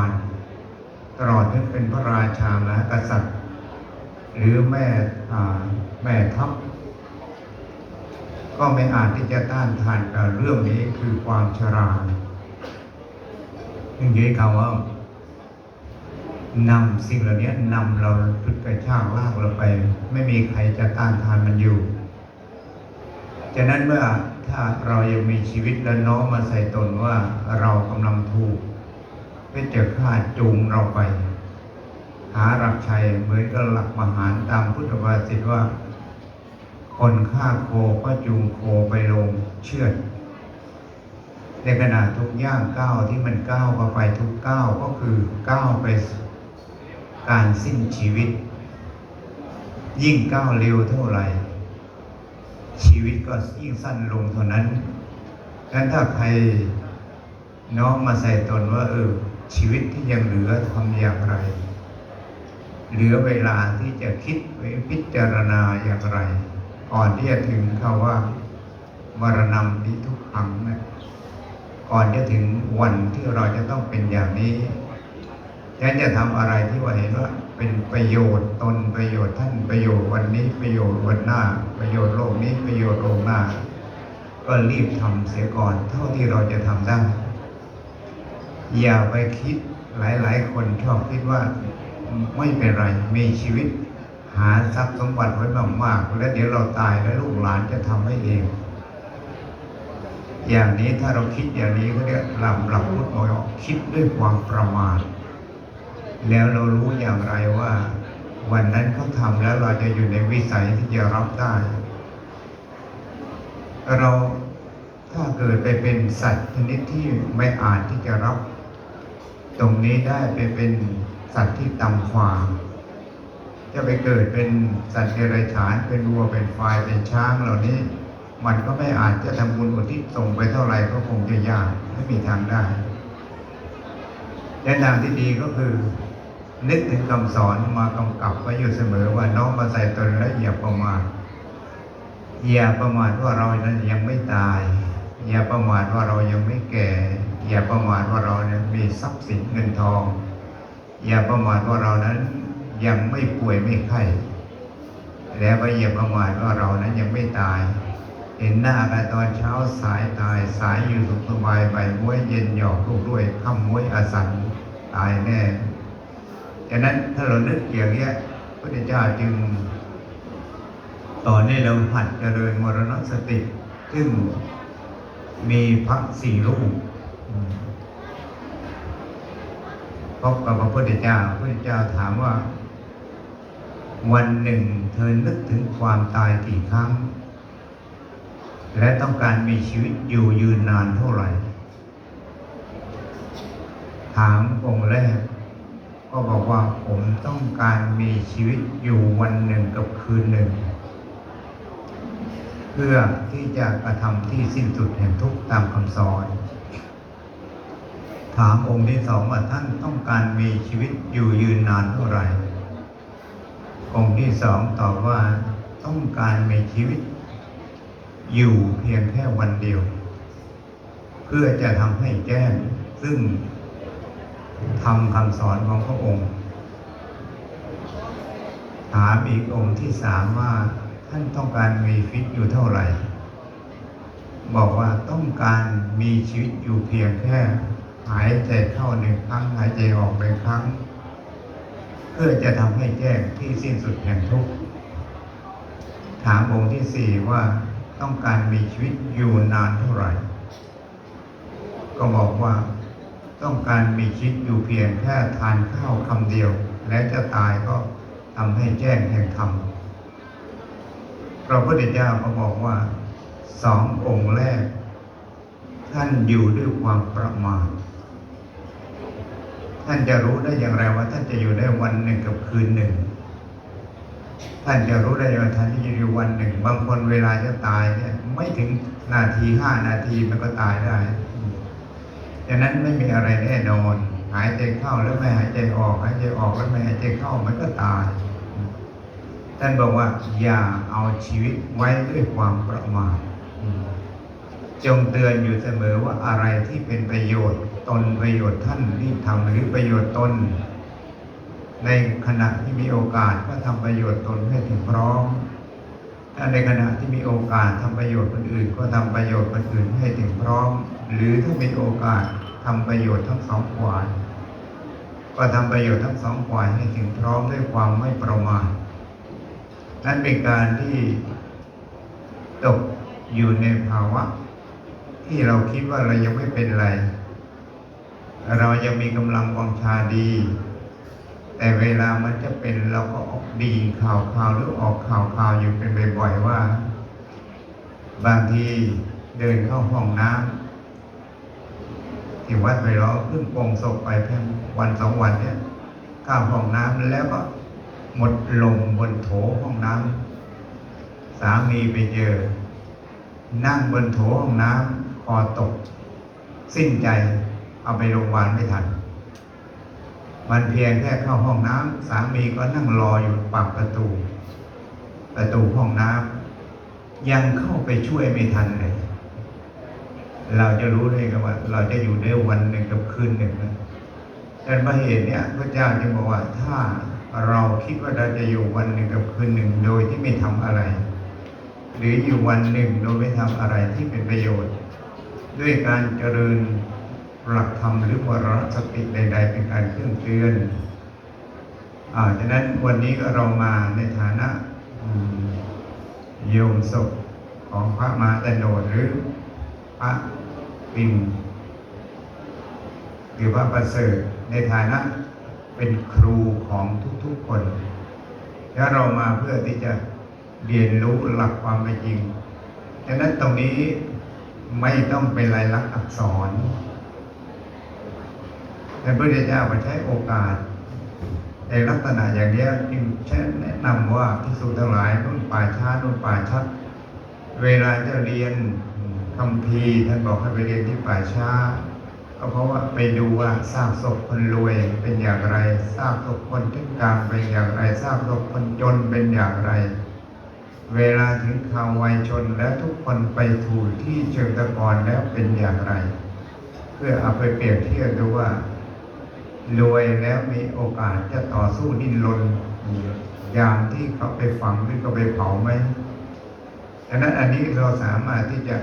ารตลอดถึงเป็นพระราชาและกษัตริย์ หรือแม่แม่ทัพก็ไม่อาจที่จะต้านทานกับเรื่องนี้คือความชราถึงยีคำว่านำสิ่งเหล่านี้นำเราจุดกระชากลากเราไป ไม่มีใครจะต้านทานมันอยู่ฉะนั้นเมื่อถ้าเรายังมีชีวิตและน้อมมาใส่ตนว่าเรากำลังถูก เพชฌฆาตจูงเราไป หารักชัยเหมือนกับหลักมหารตามพุทธภาษิตว่า คนฆ่าโคก็จูงโคไปลงเชือด ในขณะทุกย่างก้าวที่มันก้าวเข้าไปทุกก้าวก็คือก้าวไปการสิ้นชีวิต ยิ่งก้าวเร็วเท่าไหร่ ชีวิตก็ยิ่งสั้นลงเท่านั้นดังนั้นถ้าใคร น้อมมาใส่ตนว่า เออ ชีวิตที่ยังเหลือทำอย่างไร เหลือเวลาที่จะคิดไว้พิจารณาอย่างไร ก่อนที่จะถึงคำว่ามรณะนิทุกขังนะก่อนจะถึงวันที่เราจะต้องเป็นอย่างนี้ฉันจะทำอะไรที่ว่าเห็นว่า เป็นประโยชน์ตนประโยชน์ท่านประโยชน์วันนี้ประโยชน์วันหน้า ประโยชน์โลกนี้ประโยชน์โลกหน้า ก็รีบทำเสียก่อนเท่าที่เราจะทำได้ อย่าไปคิดหลาย ๆ คนชอบคิดว่าไม่เป็นไรมีชีวิต หาทรัพย์สมบัติไว้มากๆแล้วเดี๋ยวเราตายแล้วลูกหลานจะทำให้เอง อย่างนี้ถ้าเราคิดอย่างนี้ก็เรียกหลับหลับพุทธบอกว่าคิดด้วยความประมาทแล้วเรารู้อย่างไรว่า วันนั้นเขาทำแล้วเราจะอยู่ในวิสัยที่จะรับได้ เราถ้าเกิดไปเป็นสัตว์ชนิดที่ไม่อาจที่จะรับ ตรงนี้ได้ไปเป็นสัตว์ที่ต่ำกว่าจะไปเกิดเป็นสัตว์เดรัจฉานเป็นวัวเป็นควายเป็นช้างเหล่านี้ มันก็ไม่อาจจะทำบุญอุทิศส่งไปเท่าไหร่ก็คงจะยากไม่มีทางได้และทางที่ดีก็คือ นึกถึงคำสอนมากำกับไว้อยู่เสมอว่าน้องมาใส่ตนและอย่าประมาทอย่าประมาทว่าเรานั้นยังไม่ตาย อย่าประมาทว่าเรายังไม่แก่ อย่าประมาทว่าเราเนี่ยมีทรัพย์สินเงินทอง อย่าประมาทว่าเรานั้นยังไม่ป่วยไม่ไข้แล้วก็อย่าประมาทว่าเรานั้นยังไม่ตาย เห็นหน้ากันตอนเช้าสายตายสายอยู่สุขสบายใบม้วยเย็นหยอกลูกด้วยค่ำม้วยอาสันตายแน่ฉะนั้นถ้าเรานึกอย่างเนี้ยพระเจ้าจึงตอนนี้เราหัดเจริญมรณสติ ซึ่งมีพระสี่รูป พบกับพระพุทธเจ้าพระพุทธเจ้าถามว่า วันหนึ่ง เธอนึกถึงความตายกี่ครั้ง และต้องการมีชีวิตอยู่ยืนนานเท่าไหร่ ถามองค์แรก ก็บอกว่าผมต้องการมีชีวิตอยู่วันหนึ่งกับคืนหนึ่ง เพื่อที่จะกระทำที่สิ้นสุดแห่งทุกข์ตามคำสอน ถามองค์ที่สองว่าท่านต้องการมีชีวิตอยู่ยืนนานเท่าไหร่ องค์ที่สองตอบว่าต้องการมีชีวิต อยู่เพียงแค่วันเดียว เพื่อจะทำให้แจ้งซึ่งทำคำสอนของพระองค์ถามอีกองค์ที่สามว่าท่านต้องการมีชีวิตอยู่เท่าไหร่ บอกว่าต้องการมีชีวิตอยู่เพียงแค่ หายใจเข้าหนึ่งครั้งหายใจออกหนึ่งครั้ง เพื่อจะทำให้แจ้งที่สิ้นสุดแห่งทุกข์ถามองค์ที่สี่ว่าต้องการมีชีวิตอยู่นานเท่าไหร่ ก็บอกว่าต้องการมีชีวิตอยู่เพียงแค่ทานข้าวคำเดียว และจะตายก็ทำให้แจ้งแห่งธรรมพระพุทธเจ้าก็บอกว่าสององค์แรก ท่านอยู่ด้วยความประมาท ท่านจะรู้ได้อย่างไรว่า ท่านจะอยู่ได้วันหนึ่งกับคืนหนึ่ง ท่านจะรู้ได้ว่าท่านจะอยู่วันหนึ่ง บางคนเวลาจะตายเนี่ย ไม่ถึงนาทีห้านาทีมันก็ตายได้ดังนั้นไม่มีอะไรแน่นอน หายใจเข้าแล้วไม่หายใจออก หายใจออกแล้วไม่หายใจเข้ามันก็ตาย ท่านบอกว่า อย่าเอาชีวิตไว้ด้วยความประมาทจงเตือนอยู่เสมอว่าอะไรที่เป็นประโยชน์ ตนประโยชน์ท่านรีบทำหรือประโยชน์ตน ในขณะที่มีโอกาสก็ทำประโยชน์ตนให้ถึงพร้อมถ้าในขณะที่มีโอกาสทำประโยชน์คนอื่น ก็ทำประโยชน์คนอื่นให้ถึงพร้อม หรือถ้ามีโอกาสทำประโยชน์ทั้งสองฝ่ายก็ทำประโยชน์ทั้งสองฝ่ายให้ถึงพร้อมด้วยความไม่ประมาทนั่นเป็นการที่ตกอยู่ในภาวะ ที่เราคิดว่าเรายังไม่เป็นไร เรายังมีกำลังวังชาดี แต่เวลามันจะเป็นเราก็ออกดีข่าวข่าวหรือออกข่าวข่าวอยู่เป็นบ่อยๆว่า บางทีเดินเข้าห้องน้ำที่วัดไปล้อขึ้นโปงศพไปเพียงวันสองวันเนี่ยเข้าห้องน้ำแล้วก็หมดลมบนโถห้องน้ำสามีไปเจอ นั่งบนโถห้องน้ำคอตก สิ้นใจ เอาไปโรงพยาบาลไม่ทัน มันเพียงแค่เข้าห้องน้ำสามีก็นั่งรออยู่ปากประตู ประตูห้องน้ำยังเข้าไปช่วยไม่ทันเลย เราจะรู้ได้กันว่า เราจะอยู่ได้วันหนึ่งกับคืนหนึ่งนะแต่มาเหตุเนี้ยพระเจ้าจึงบอกว่าถ้าเราคิดว่าเราจะอยู่วันหนึ่งกับคืนหนึ่งโดยที่ไม่ทำอะไร หรืออยู่วันหนึ่งโดยไม่ทำอะไรที่เป็นประโยชน์ ด้วยการเจริญ หลักธรรมหรือวรสติใด ๆ เป็นการเครื่องเตือนอ่าฉะนั้นวันนี้ก็เรามาในฐานะโยมศพของพระมาตโนดหรือพระปิ่นหรือว่าประเสริฐในฐานะเป็นครูของทุกๆคนแล้วเรามาเพื่อที่จะเรียนรู้หลักความเป็นจริง ฉะนั้นตรงนี้ไม่ต้องเป็นลายลักษณ์อักษร แต่พระเจ้าไปใช้โอกาส ในลักษณะอย่างนี้จึงใช้แนะนำว่าพิสูจทั้งหลายนุ่นป่าช้านุ่นป่าชัด เวลาจะเรียนคำพีท่านบอกให้ไปเรียนที่ป่าช้าก็เพราะว่าไปดูว่าซากศพคนรวยเป็นอย่างไรซากศพคนทุกกางเป็นอย่างไรซากศพคนจนเป็นอย่างไร เวลาถึงข่าววัยชนแล้วทุกคนไปถูที่เชิงตะกอนแล้วเป็นอย่างไร เพื่อเอาไปเปรียบเทียบดูว่า รวยแล้วมีโอกาสจะต่อสู้ดิ้นรนอย่างที่เขาไปฝังหรือก็ไปเผาไหมดังนั้นอันนี้เราสามารถที่จะ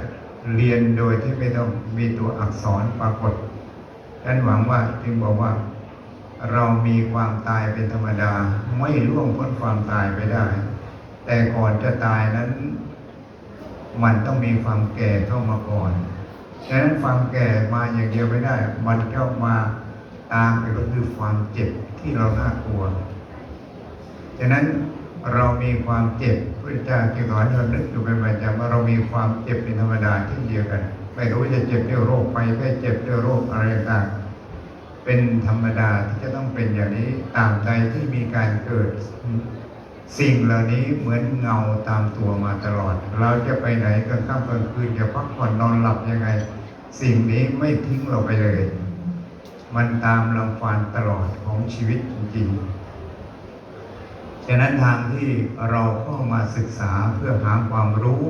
เรียนโดยที่ไม่ต้องมีตัวอักษรปรากฏฉันหวังว่าจึงบอกว่า เรามีความตายเป็นธรรมดา ไม่ล่วงพ้นความตายไปได้ แต่ก่อนจะตายนั้น มันต้องมีความแก่เข้ามาก่อน ฉะนั้นความแก่มาอย่างเดียวไม่ได้ มันก็มา ตามไปก็คือความเจ็บที่เราน่ากลัวฉะนั้นเรามีความเจ็บพระเจ้าจึงสอนให้เรานึกอยู่เป็นประจำว่าเรามีความเจ็บเป็นธรรมดาเช่นเดียวกัน ไม่รู้จะเจ็บด้วยโรคไปแค่เจ็บด้วยโรคอะไรต่างเป็นธรรมดาที่จะต้องเป็นอย่างนี้ตามใจที่มีการเกิด สิ่งเหล่านี้เหมือนเงาตามตัวมาตลอด เราจะไปไหนกลางค่ำกลางคืนจะพักผ่อนนอนหลับยังไง สิ่งนี้ไม่ทิ้งเราไปเลย มันตามรังควานตลอดของชีวิตจริงๆ ฉะนั้นทางที่เราเข้ามาศึกษาเพื่อหาความรู้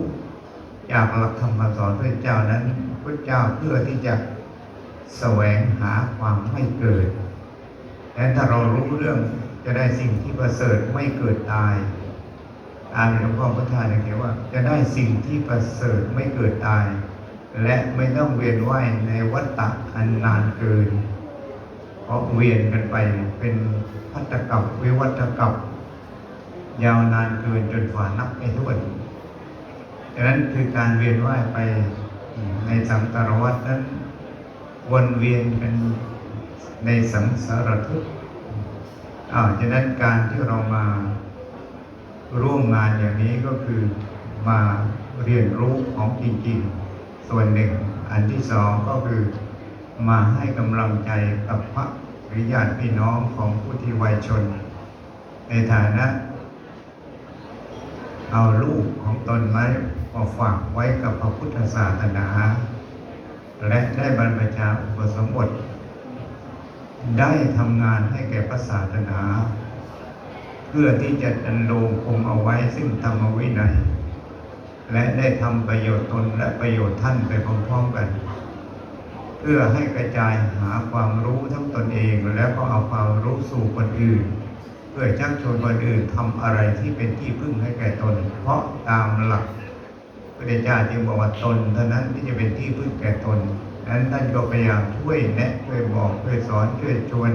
จากหลักธรรมสอนพระเจ้านั้นพระเจ้าเพื่อที่จะแสวงหาความไม่เกิดฉะนั้นถ้าเรารู้เรื่องจะได้สิ่งที่ประเสริฐไม่เกิดตายตามหลวงพ่อพุทธาเนี่ยเขียนว่า จะได้สิ่งที่ประเสริฐไม่เกิดตาย และไม่ต้องเวียนว่ายในวัฏฏะอันนานเกิน ราะเวียนกันไปเป็นพัตตกับวิวัตกับยาวนานเกินจนฝ่านับไม่ถ้วนดังนั้นคือการเวียนว่ายไปในสังสารวัฏนั้นวนเวียนเป็นในสังสารทุกข์อ่าฉะนั้นการที่เรามาร่วมงานอย่างนี้ก็คือมาเรียนรู้ของจริงๆ ส่วนหนึ่ง อันที่สองก็คือ มาให้กำลังใจกับพระหรือญาติพี่น้องของผู้ที่วัยชน ในฐานะ เอาลูกของตนไว้มาฝากไว้กับพระพุทธศาสนา และได้บรรพชาอุปสมบท ได้ทำงานให้แก่พระศาสนา เพื่อที่จะดำรงคงเอาไว้ซึ่งธรรมวินัย และได้ทำประโยชน์ตนและประโยชน์ท่านไปพร้อมๆกัน เพื่อให้กระจายหาความรู้ทั้งตนเอง แล้วก็เอาความรู้สู่คนอื่น เพื่อชักชวนคนอื่นทำอะไรที่เป็นที่พึ่งให้แก่ตน เพราะตามหลักพระเจ้าจึงบอกว่าตนเท่านั้นที่จะเป็นที่พึ่งแก่ตนดังนั้นท่านก็พยายามช่วยแนะช่วยบอกช่วยสอนช่วยชวน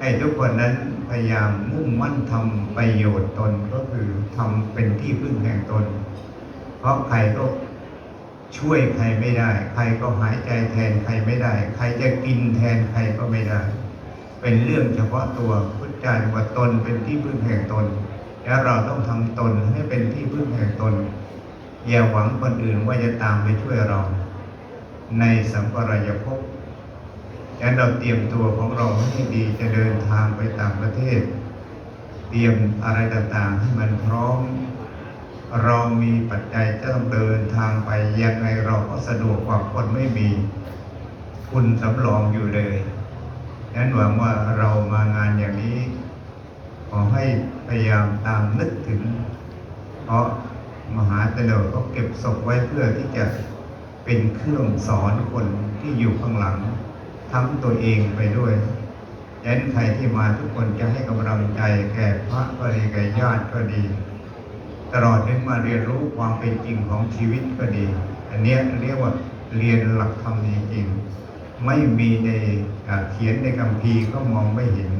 ให้ทุกคนนั้นพยายามมุ่งมั่นทำประโยชน์ตนก็คือทำเป็นที่พึ่งแห่งตน เพราะใครก็ ช่วยใครไม่ได้ ใครก็หายใจแทนใครไม่ได้ ใครจะกินแทนใครก็ไม่ได้ เป็นเรื่องเฉพาะตัวพุทธเจ้าว่าตนเป็นที่พึ่งแห่งตน แล้วเราต้องทำตนให้เป็นที่พึ่งแห่งตน อย่าหวังคนอื่นว่าจะตามไปช่วยเรา ในสัมปรายภพฉะนั้นเราเตรียมตัวของเราให้ดีจะเดินทางไปต่างประเทศ เตรียมอะไรต่างๆให้มันพร้อม เรามีปัจจัยจะต้องเดินทางไปยังไงเราก็สะดวกกว่าคนไม่มีทุนสำรองอยู่เลยนั้นหวังว่าเรามางานอย่างนี้ ขอให้พยายามตามนึกถึง เพราะมหาเตโลก็เก็บศพไว้เพื่อที่จะเป็นเครื่องสอนคนที่อยู่ข้างหลัง ทั้งตัวเองไปด้วยฉะนั้นใครที่มาทุกคนจะให้กำลังใจแก่พระก็ดีแก่ญาติก็ดี ตลอดถึงมาเรียนรู้ความเป็นจริงของชีวิตก็ดี อันนี้เรียกว่าเรียนหลักธรรมจริงไม่มีในเขียนในคัมภีก็มองไม่เห็น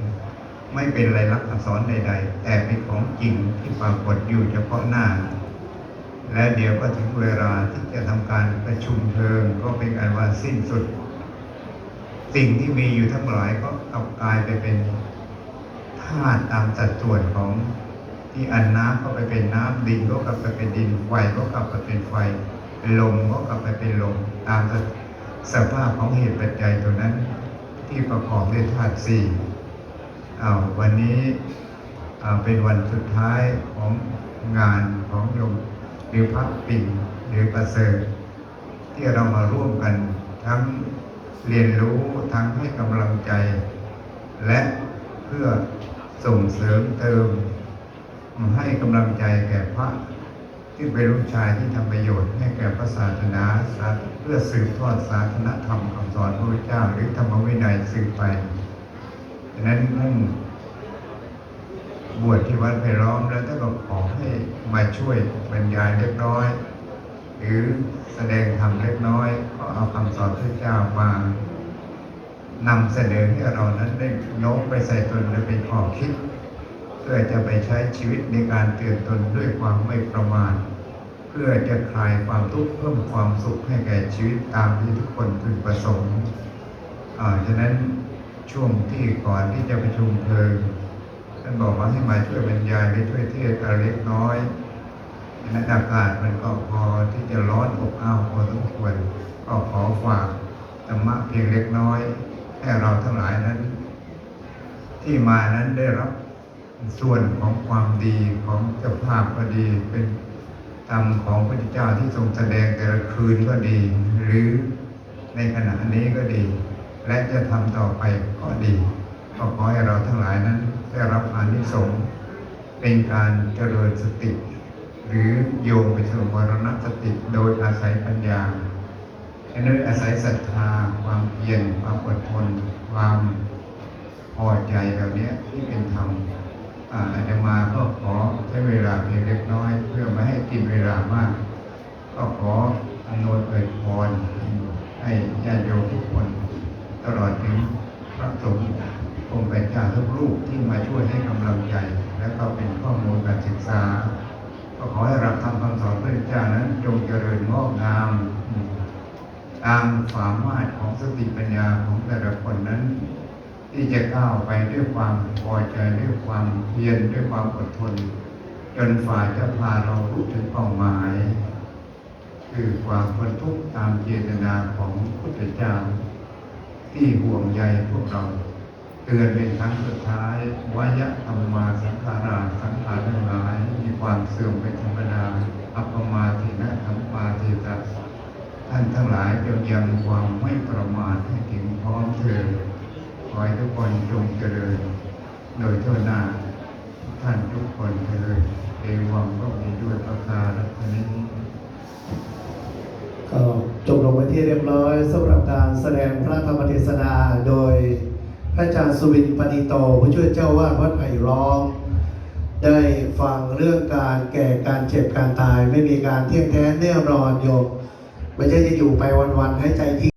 ไม่เป็นลายลักษณ์อักษรใด ๆ แต่เป็นของจริงที่ปรากฏอยู่เฉพาะหน้า และเดี๋ยวก็ถึงเวลาที่จะทำการประชุมเพลิงก็เป็นการว่าสิ้นสุด สิ่งที่มีอยู่ทั้งหลายก็กลับกลายไปเป็นธาตุตามสัดส่วนของ ที่อันน้ำก็ไปเป็นน้ำดินก็กลับไปเป็นดินไฟก็กลับไปเป็นไฟลมก็กลับไปเป็นลมตามสภาพของเหตุปัจจัยตัวนั้น ที่ประกอบด้วยธาตุสี่อ้าวันนี้เป็นวันสุดท้ายของงานของโยมหรือพักปิ่นหรือประเสริฐที่เรามาร่วมกันทั้งเรียนรู้ทั้งให้กำลังใจ และเพื่อส่งเสริมเติม ให้กำลังใจแก่พระที่เป็นลูกชายที่ทำประโยชน์ ให้แก่พระศาสนาเพื่อสืบทอดศาสนธรรมคำสอนพระพุทธเจ้า หรือธรรมวินัยสืบไปดังนั้นท่านบวชที่วัดไผ่ล้อมแล้วท่านก็ขอให้มาช่วยบรรยายเล็กน้อย หรือแสดงธรรมเล็กน้อย ก็เอาคำสอนพระเจ้ามานำเสนอให้เรานั้นได้โน้มไปใส่ตนและเป็นข้อคิด เพื่อจะไปใช้ชีวิตในการเตือนตนด้วยความไม่ประมาทเพื่อจะคลายความทุกข์เพิ่มความสุขให้แก่ชีวิตตามที่ทุกคนพึงประสงค์อ่าฉะนั้นช่วงที่ก่อนที่จะประชุมเพลิงท่านบอกว่าให้มาช่วยบรรยายไปช่วยเทศอะไรเล็กน้อยฉะนั้นอากาศมันก็พอที่จะร้อนอบอ้าวพอสมควรก็ขอฝากธรรมะเพียงเล็กน้อย ให้เราทั้งหลายนั้น ที่มานั้นได้รับ ส่วนของความดีของเจ้าภาพก็ดี เป็นธรรมของพระพุทธเจ้าที่ทรงแสดงแต่ละคืนก็ดี หรือในขณะนี้ก็ดี และจะทำต่อไปก็ดีก็ขอให้เราทั้งหลายนั้นได้รับอานิสงส์เป็นการเจริญสติ หรือโยงไปสู่มรณสติโดยอาศัยปัญญาฉะนั้นอาศัยศรัทธา ความเพียรความอดทน ความพอใจเหล่านี้ที่เป็นธรรม อาจจะมาก็ขอใช้เวลาเพียงเล็กน้อย เพื่อไม่ให้กินเวลามาก ก็ขออนวยเอ่ยพรให้ญาติโยมทุกคน ตลอดถึงพระสงฆ์องค์เป็นเจ้าทุกรูปที่มาช่วยให้กำลังใจ และก็เป็นข้อมูลการศึกษา ก็ขอให้รับทำคำสอนพระเจ้านั้นจงเจริญงอกงามตามสามารถของสติปัญญาของแต่ละคนนั้น ที่จะก้าวไปด้วยความพอใจด้วยความเพียรด้วยความอดทน จนฝ่าจะพาเรารู้ถึงเป้าหมาย คือความพ้นทุกข์ตามเจตนาของพุทธเจ้า ที่ห่วงใยพวกเราเตือนเป็นครั้งสุดท้ายวายะธรรมาสังขาราสังขารทั้งหลาย มีความเสื่อมเป็นธรรมดาอัปปมาทินะธรรมปาทิตาท่านทั้งหลายจงยังความไม่ประมาทให้ถึงพร้อมเถิดขอ ให้ทุกคนจงเจริญ โดยทั่วหน้าท่านทุกคนเถิดเอวังก็มีด้วยประกาศนี้ก็จบลงไปที่เรียบร้อยสำหรับการแสดงพระธรรมเทศนาโดยพระอาจารย์สุวินปณิโตผู้ช่วยเจ้าวาดวัดไผ่ล้อมได้ฟังเรื่องการแก่การเจ็บการตายไม่มีการเที่ยงแท้แน่นอนโยมไม่ใช่จะอยู่ไปวันๆให้ใจทิ้ง